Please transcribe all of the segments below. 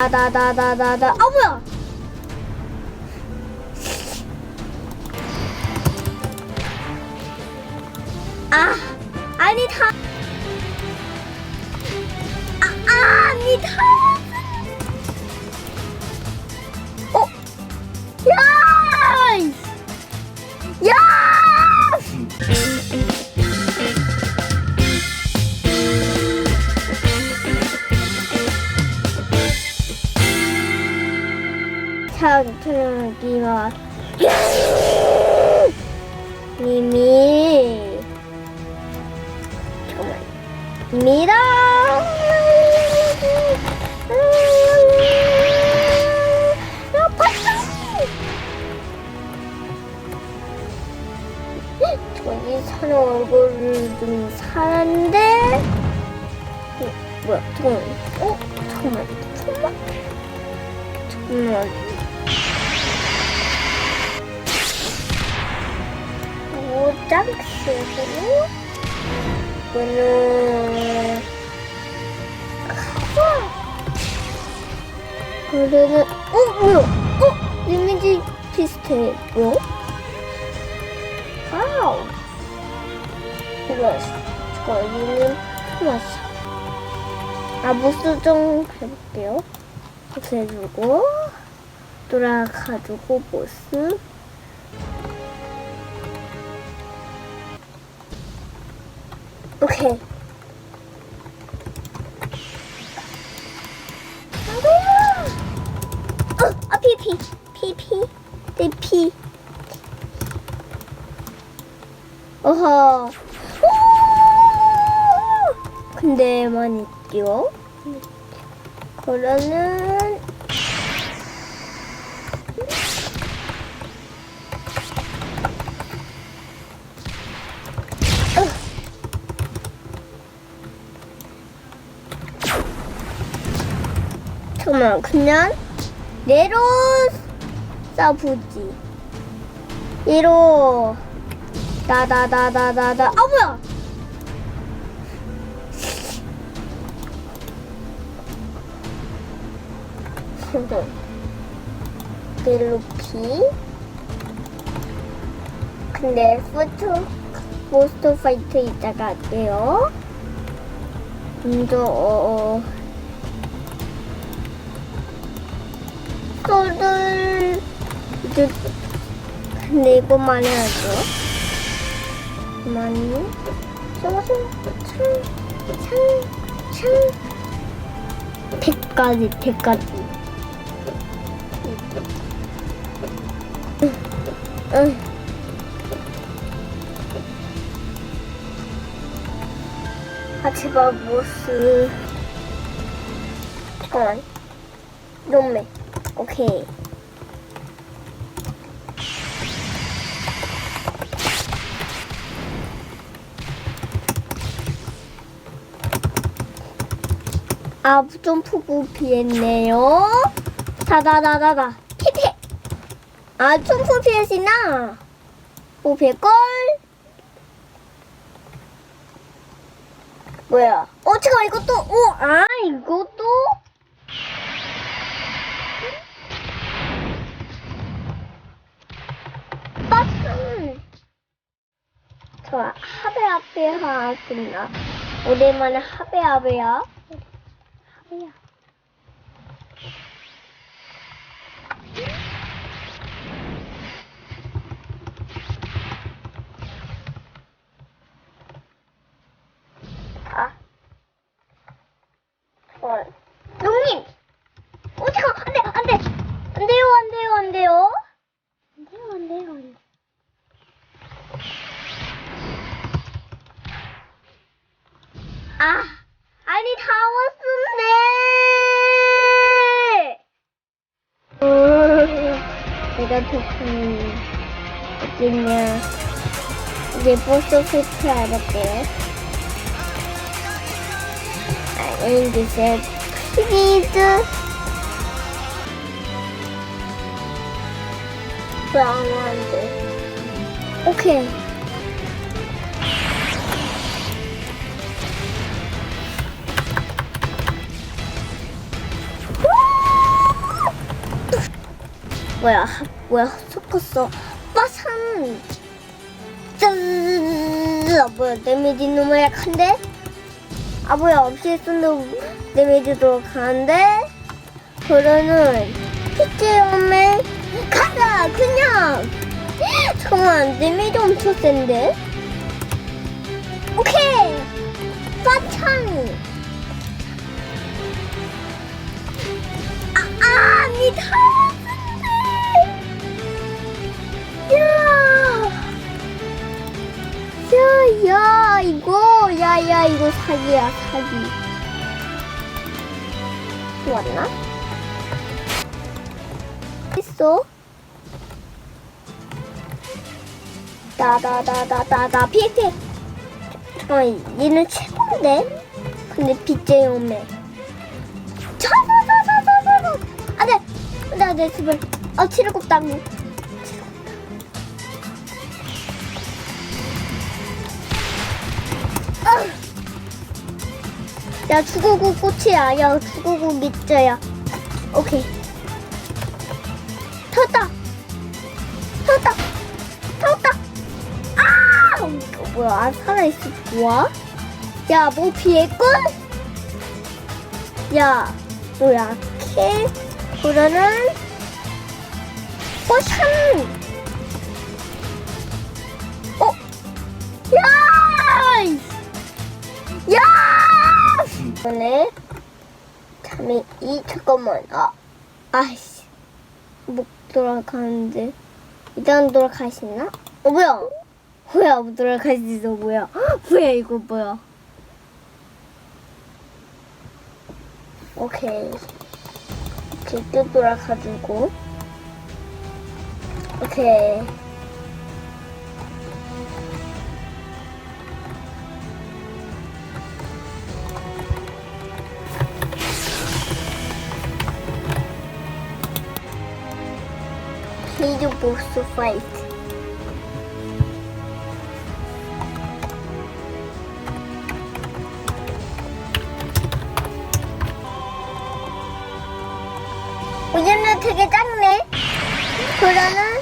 나나나나나 아 뭐야? 아 아니 다. 아, 아 아니 다. 어? 야! 야! 장트기와 님이 입니다. 저기 사는 얼굴을 좀 사는데? 어, 뭐야 잠깐만. 어 잠깐만. 잠깐만. 잠깐만 이거는 가자 그러는 어 뭐야? 어 이미지 비슷해 뭐야 와우. 이거 저거 여기는 토마스 아 모스 좀 해볼게요. 해주고 돌아가지고 모스 어, 아. 오! 근데만 있죠. 그러는 잠깐만 그냥 내로 싸보지. 이로 나나나나나나 아 뭐야? 벨로피. 근데 포토 모스터 파이트 이따가 할게요. 먼저 어, 어. 소를 근데 이것만 해야죠. 많이 참참참참 백까지 백까지. 응. 같이 봐 모스. 잠깐만. Ok. 아, 점프구 피했네요. 다다다다다. 피피. 아, 점프 피했이나. 오, 배걸. 뭐야? 어, 잠깐 이것도. 오, 아, 이것도. 버스. 저 하베 앞에 하겠나? 오랜만에 하베 앞에야. 하베야. 아. 어. 농님! 어, 잠깐, 안 돼, 안 돼! 안 돼요, 안 돼요, 안 돼요. 안 돼요, 안 돼요, 안 돼요. 아, 아니 다 왔었네. 내가 조금 어딨냐? 이제 버스 피트 알아볼게. 아니 이제 플리즈. 브라운한데. 오케이. 뭐야, 하- 뭐야, 섞었어. 빠산! 짠! 아, 뭐야, 데미지 너무 약한데? 아, 뭐야, 없이 쓴도 데미지도 강한데? 그러는 피치홈에 가자! 그냥! 잠깐만, 데미지 엄청 센데? 오케이! 빠창! 아, 아, 니타 야, 야, 이거, 야, 야, 이거 사기야, 사기. 왔나? 있어? 나나나나나나 피피. 잠깐만, 얘는 최고인데? 근데 빗제 오메. 차차차차차차. 안돼, 안돼, 안돼, 제발. 아, 치르고 야 죽어고 꽃이야. 야 죽어고 밑자야. 오케이. 터졌다. 터졌다. 터졌다. 아! 어, 뭐야? 안 살아있어. 좋아 야뭐 피했군 야너 약해 그러는 포션! 어? 야! 이번에 잠이 이 잠깐만 아 아이씨 못 돌아가는데 수 있나? 어 뭐야? 뭐야 수 있어 뭐야? 뭐야 이거 뭐야? 오케이 또 돌아가지고 오케이 Boss to fight. 오전은 되게 작네. 그러는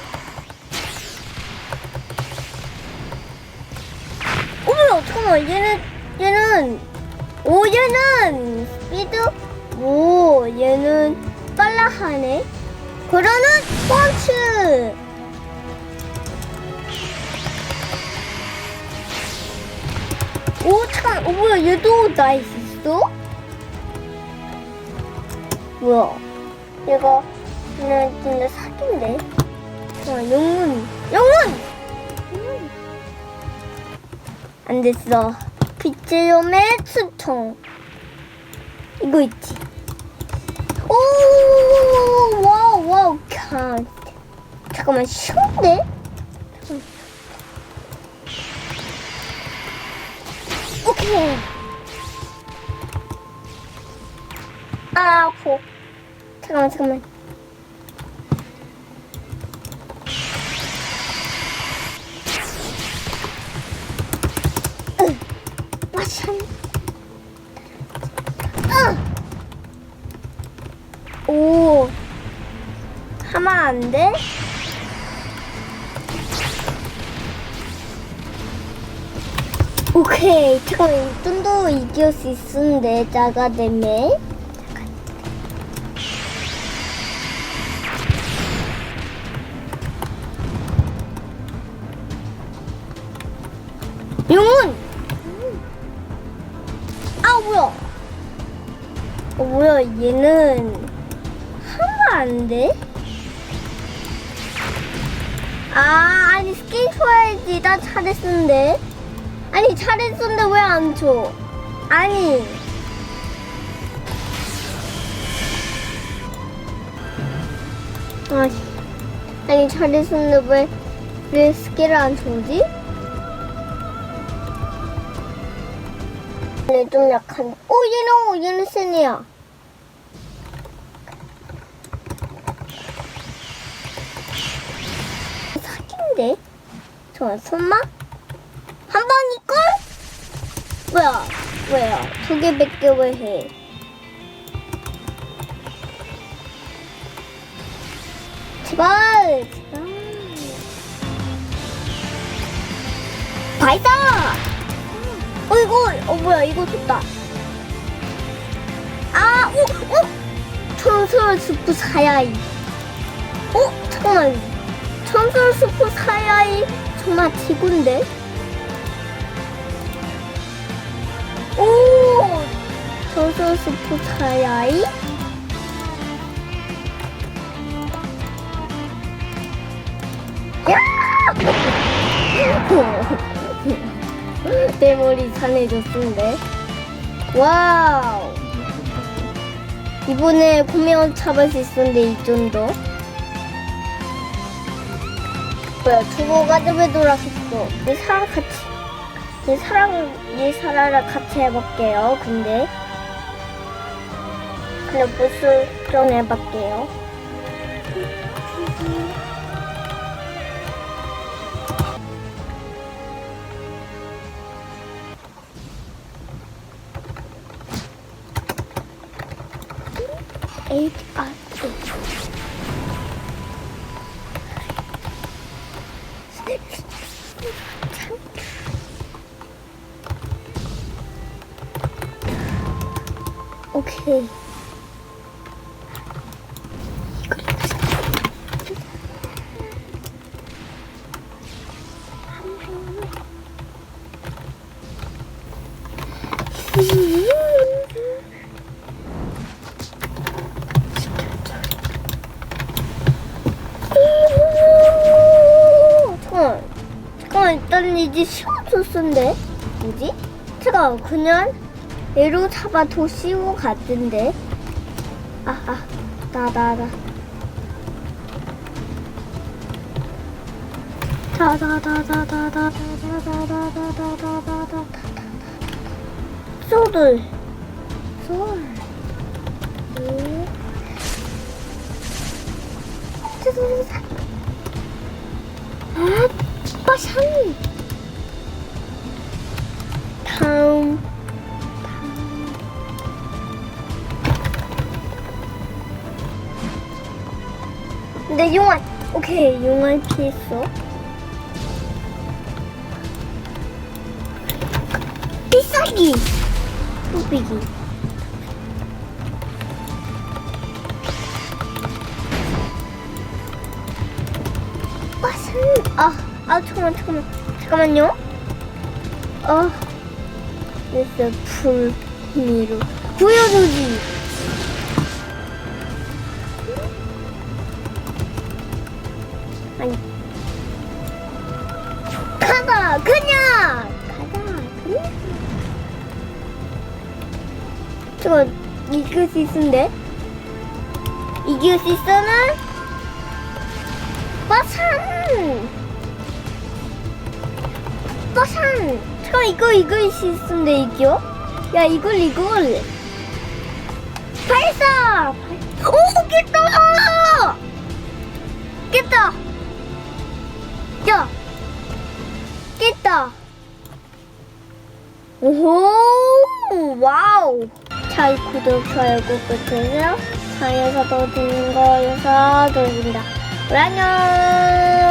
어머 잠깐만 얘는 얘는 오 얘는 스피드 오 얘는 빨라 하네. 그러는 펀치! 오, 참, 어, 뭐야, 얘도 나이스 있어? 뭐야, 얘가, 얘는 진짜 사기인데? 아, 영문, 영문! 음. 안 됐어. 빛의 염의 수통. 이거 있지? 오, 와우, 와우, 카운트. 잠깐만, 쉬운데? 오케이. 아, 아파. 잠깐만, 잠깐만. 안 돼? 오케이, 잠깐만, 좀더 이길 수 있는데, 작아되면. 용훈! 아, 뭐야? 어, 뭐야, 얘는. 하면 안 돼? 아, 아니, 스킨 줘야지. 나 잘했는데. 아니, 잘했는데 왜 안 줘? 아니. 아니, 아니, 잘했는데 왜, 왜 스킨을 안 줘지? 얘는 좀 약한. 오, 얘는, 얘는 센이야. 사기인데? 저 손맛? 한 번이걸? 뭐야? 뭐야? 두 개밖에 왜 해? 제발 발사 어 이거 어 뭐야 이거 좋다 아 오오 천설 스프 사야이 어 잠깐만 천설 스프 사야이 정말 지구인데? 오! 천설 스프 사야이? 내 머리 산해졌는데. 와우! 이번에 구명 잡을 수 있었는데 이 정도 뭐야 두고가 왜 돌아섰어 내 사랑 같이 내 사랑 내 사랑을 같이 해볼게요 근데 근데 무슨 좀 해볼게요 잠깐만. 일단 이제 쉬운 소스인데? 뭐지? 제가 그냥 얘로 잡아 것 같은데 아 아 나 나 나 다다다다다다다다다다다다다다다다다다 소들 솔 예. 죄송합니다 아, 빠샹. 근데 용안. 오케이, 용안 피했어. 비싸기. 뚝배기. 빠샹. 아, 아, 잠깐만, 잠깐만. 잠깐만요. 어. 됐어, 불, 미로. 보여주기. 아니. 가다, 그냥! 가다, 그냥! 저거, 이길 수 있는데? 이길 수 있어는? 빠산! 빠산! 잠깐 이거 이거 수 있는데 이겨? 야 이걸 이걸 발사! 오 깼다! 깼다! 여기 있다. 오호, 와우. 자, 이 구독, 좋아요, 끝에서 사에서 더 듣는 거여서 돌립니다. 안녕.